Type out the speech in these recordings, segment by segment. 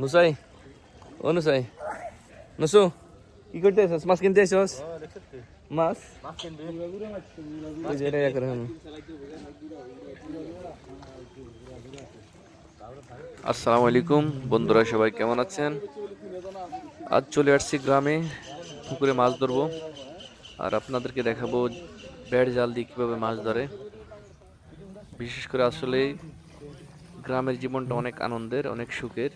নুসাই, ও নুসাই। নুসু, কি করতে মাছ কিনতে আসছ মাছ। আসসালামু আলাইকুম। বন্ধুরা সবাই কেমন আছেন? আজ চলে আসছি গ্রামে পুকুরে মাছ ধরবো। আর আপনাদেরকে দেখাবো ব্যাট জাল দিয়ে কীভাবে মাছ ধরে। বিশেষ করে আসলে গ্রামের জীবনটা অনেক আনন্দের অনেক সুখের।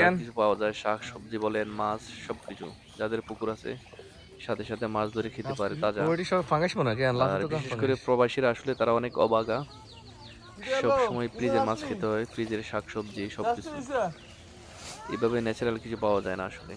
কেন? কিছু পাওয়া যায় শাক সবজি বলেন মাছ সবকিছু যাদের পুকুর আছে সাথে সাথে মাছ ধরে খেতে পারে তাজা সব বিশেষ করে প্রবাসীরা আসলে তারা অনেক অবাগা। সব সময় ফ্রিজের মাছ খেতে হয় ফ্রিজের শাক সবজি সবকিছু। এইভাবে ন্যাচারাল কিছু পাওয়া যায় না আসলে।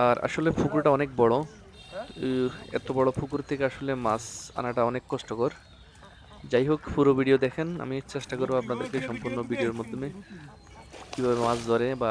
আর আসলে পুকুরটা অনেক বড়। এত বড় পুকুর থেকে আসলে মাছ আনাটা অনেক কষ্টকর। যাই হোক, পুরো ভিডিও দেখেন। আমি চেষ্টা করব আপনাদেরকে সম্পূর্ণ ভিডিওর মাধ্যমে কীভাবে মাছ ধরে বা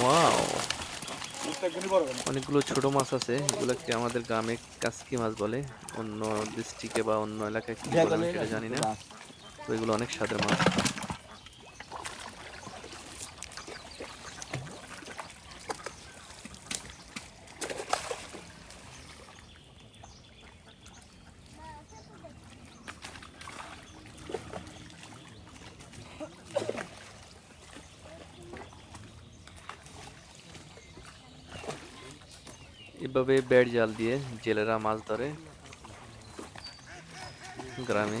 ওয়াও অনেকগুলো ছোট মাছ আছে, এগুলোকে আমাদের গ্রামে কাসকি মাছ বলে। অন্য ডিস্ট্রিক্টে বা অন্য এলাকায় কি বলে জানি না। তো এগুলো অনেক স্বাদের মাছ। এভাবে ব্যাট জাল দিয়ে জেলেরা মাছ ধরে গ্রামে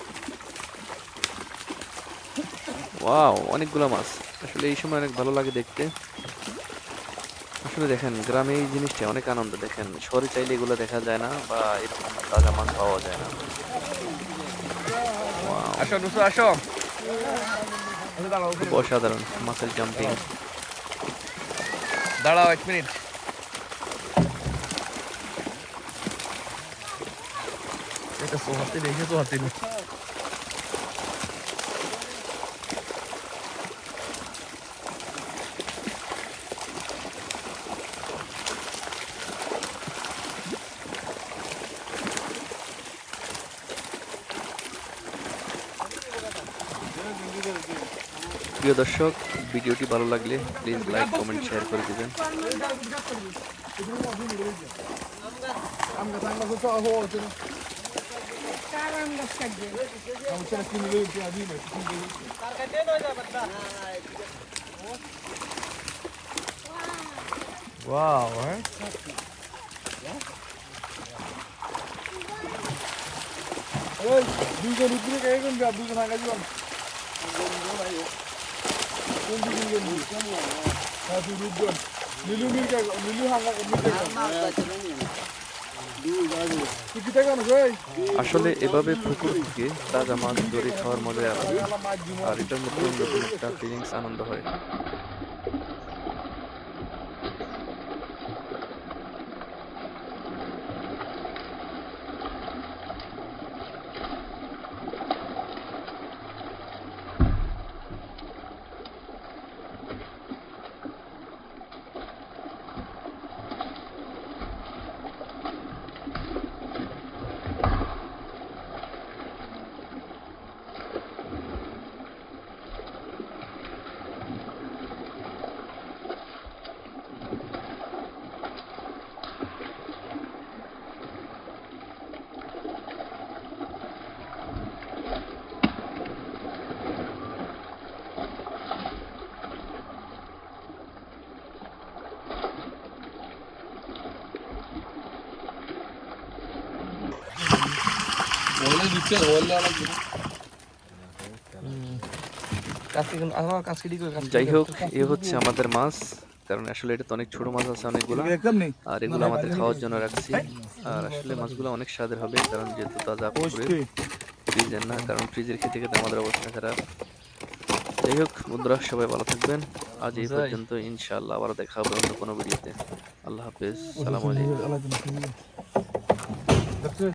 ওয়াও অনেকগুলো মাছ। আসলে এই সময় অনেক ভালো লাগে দেখতে। আসলে দেখেন গ্রামে এই জিনিসটা অনেক আনন্দ। দেখেন শহরে চাইলে এগুলো দেখা যায় না বা এরকম তাজা মাছ পাওয়া যায় না। আসো নুসু আসো। খুব অসাধারণ মাছের জাম্পিং দাঁড়াও এক মিনিট। এটা সোহাতে দেখে সোহাতে প্রিয় দর্শক ভিডিওটি ভালো লাগলে প্লিজ লাইক কমেন্ট শেয়ার করে দিবেন ওয়াও হ্যাঁ দুইজন উদ্রে কে কোন দুইজন ভাঙা জীবন আসলে এভাবে পুকুর থেকে তাজা মাছ ধরে খাওয়ার মজাই আর এটার মধ্যে একটা ফিলিংস আনন্দ হয়। যাই হোক এ হচ্ছে আমাদের মাছ। কারণ আসলে এটা তো অনেক ছোট মাছ আছে অনেকগুলো। আর এগুলো আমাদের খাওয়ার জন্য রাখছি। আর আসলে মাছগুলো অনেক স্বাদের হবে কারণ যেহেতু তাজা ফ্রিজের না কারণ ফ্রিজের খেতে খেতে আমাদের অবস্থা খারাপ। যাই হোক বন্ধুরা সবাই ভালো থাকবেন। আজ এই পর্যন্ত ইনশাআল্লাহ আবার দেখা হবে অন্য কোনো ভিডিওতে। আল্লাহ হাফেজ সালাম আলাইকুম।